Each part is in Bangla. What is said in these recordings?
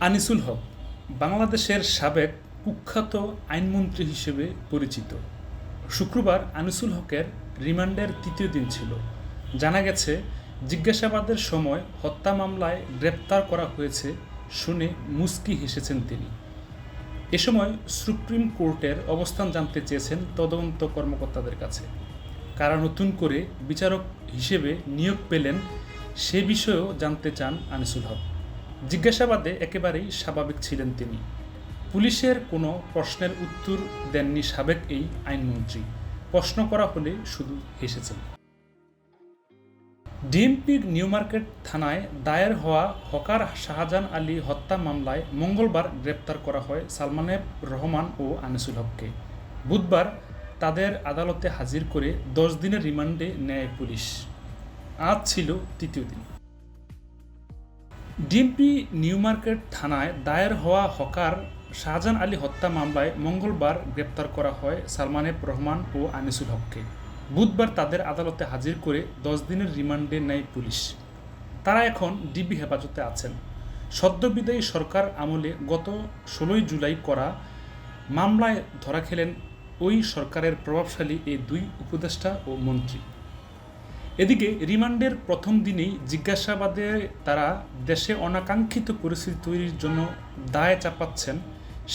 আনিসুল হক, বাংলাদেশের সাবেক কুখ্যাত আইনমন্ত্রী হিসেবে পরিচিত। শুক্রবার আনিসুল হকের রিমান্ডের তৃতীয় দিন ছিল। জানা গেছে, জিজ্ঞাসাবাদের সময় হত্যা মামলায় গ্রেপ্তার করা হয়েছে শুনে মুস্কি হেসেছেন তিনি। এ সময় সুপ্রিম কোর্টের অবস্থান জানতে চেয়েছেন তদন্ত কর্মকর্তাদের কাছে। কারা নতুন করে বিচারক হিসেবে নিয়োগ পেলেন, সে বিষয়েও জানতে চান আনিসুল হক। জিজ্ঞাসাবাদে একেবারেই স্বাভাবিক ছিলেন তিনি। পুলিশের কোনো প্রশ্নের উত্তর দেননি সাবেক এই আইনমন্ত্রী। প্রশ্ন করা হলে শুধু হেসেছেন। ডিএমপির নিউ মার্কেট থানায় দায়ের হওয়া হকার শাহজাহান আলী হত্যা মামলায় মঙ্গলবার গ্রেপ্তার করা হয় সালমানের রহমান ও আনিসুল হককে। বুধবার তাদের আদালতে হাজির করে দশ দিনের রিমান্ডে নেয় পুলিশ। আজ ছিল তৃতীয় দিন। ডিএমপি নিউ মার্কেট থানায় দায়ের হওয়া হকার শাহজাহান আলী হত্যা মামলায় মঙ্গলবার গ্রেপ্তার করা হয় সালমানেব রহমান ও আনিসুল হককে। বুধবার তাদের আদালতে হাজির করে দশ দিনের রিমান্ডে নেয় পুলিশ। তারা এখন ডিবি হেফাজতে আছেন। সদ্যবিদায়ী সরকার আমলে গত ষোলোই জুলাই করা মামলায় ধরা খেলেন ওই সরকারের প্রভাবশালী এই দুই উপদেষ্টা ও মন্ত্রী। এদিকে রিমান্ডের প্রথম দিনেই জিজ্ঞাসাবাদে তারা দেশে অনাকাঙ্ক্ষিত পরিস্থিতি তৈরির জন্য দায় চাপাচ্ছেন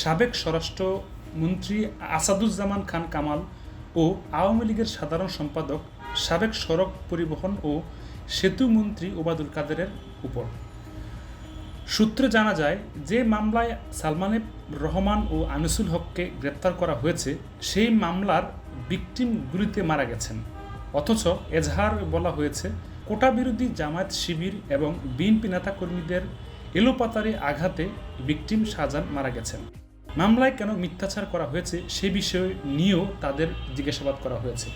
সাবেক স্বরাষ্ট্রমন্ত্রী আসাদুজ্জামান খান কামাল ও আওয়ামী লীগের সাধারণ সম্পাদক, সাবেক সড়ক পরিবহন ও সেতু মন্ত্রী ওবায়দুল কাদেরের উপর। সূত্রে জানা যায়, যে মামলায় সালমানের রহমান ও আনিসুল হককে গ্রেপ্তার করা হয়েছে, সেই মামলার বিক্টিম গুলিতে মারা গেছেন। অথচ এজাহার বলা হয়েছে কোটা বিরোধী জামায়াত শিবির এবং বিএনপি নেতাকর্মীদের এলোপাতারে আঘাতে বিক্টিম শাহজাহান মারা গেছেন। মামলায় কেন মিথ্যাচার করা হয়েছে সে বিষয়ে নিয়েও তাদের জিজ্ঞাসাবাদ করা হয়েছে।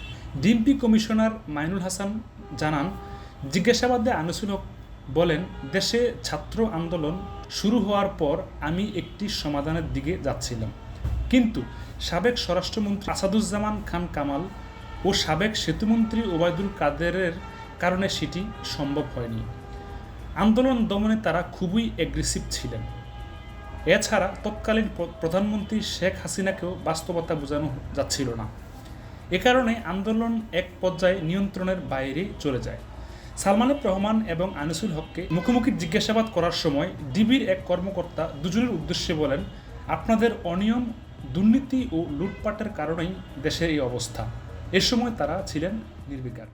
ডিএমপি কমিশনার মাইনুল হাসান জানান, জিজ্ঞাসাবাদে আনিসুল হক বলেন, দেশে ছাত্র আন্দোলন শুরু হওয়ার পর আমি একটি সমাধানের দিকে যাচ্ছিলাম। কিন্তু সাবেক স্বরাষ্ট্রমন্ত্রী আসাদুজ্জামান খান কামাল ও সাবেক সেতুমন্ত্রী ওবায়দুল কাদেরের কারণে সেটি সম্ভব হয়নি। আন্দোলন দমনে তারা খুবই অ্যাগ্রেসিভ ছিলেন। এছাড়া তৎকালীন প্রধানমন্ত্রী শেখ হাসিনাকেও বাস্তবতা বোঝানো যাচ্ছিল না। এ কারণে আন্দোলন এক পর্যায়ে নিয়ন্ত্রণের বাইরে চলে যায়। সালমানুর রহমান এবং আনিসুল হককে মুখোমুখি জিজ্ঞাসাবাদ করার সময় ডিবির এক কর্মকর্তা দুজনের উদ্দেশ্যে বলেন, আপনাদের অনিয়ম, দুর্নীতি ও লুটপাটের কারণেই দেশের এই অবস্থা। এ সময় তারা ছিলেন নির্বিকার।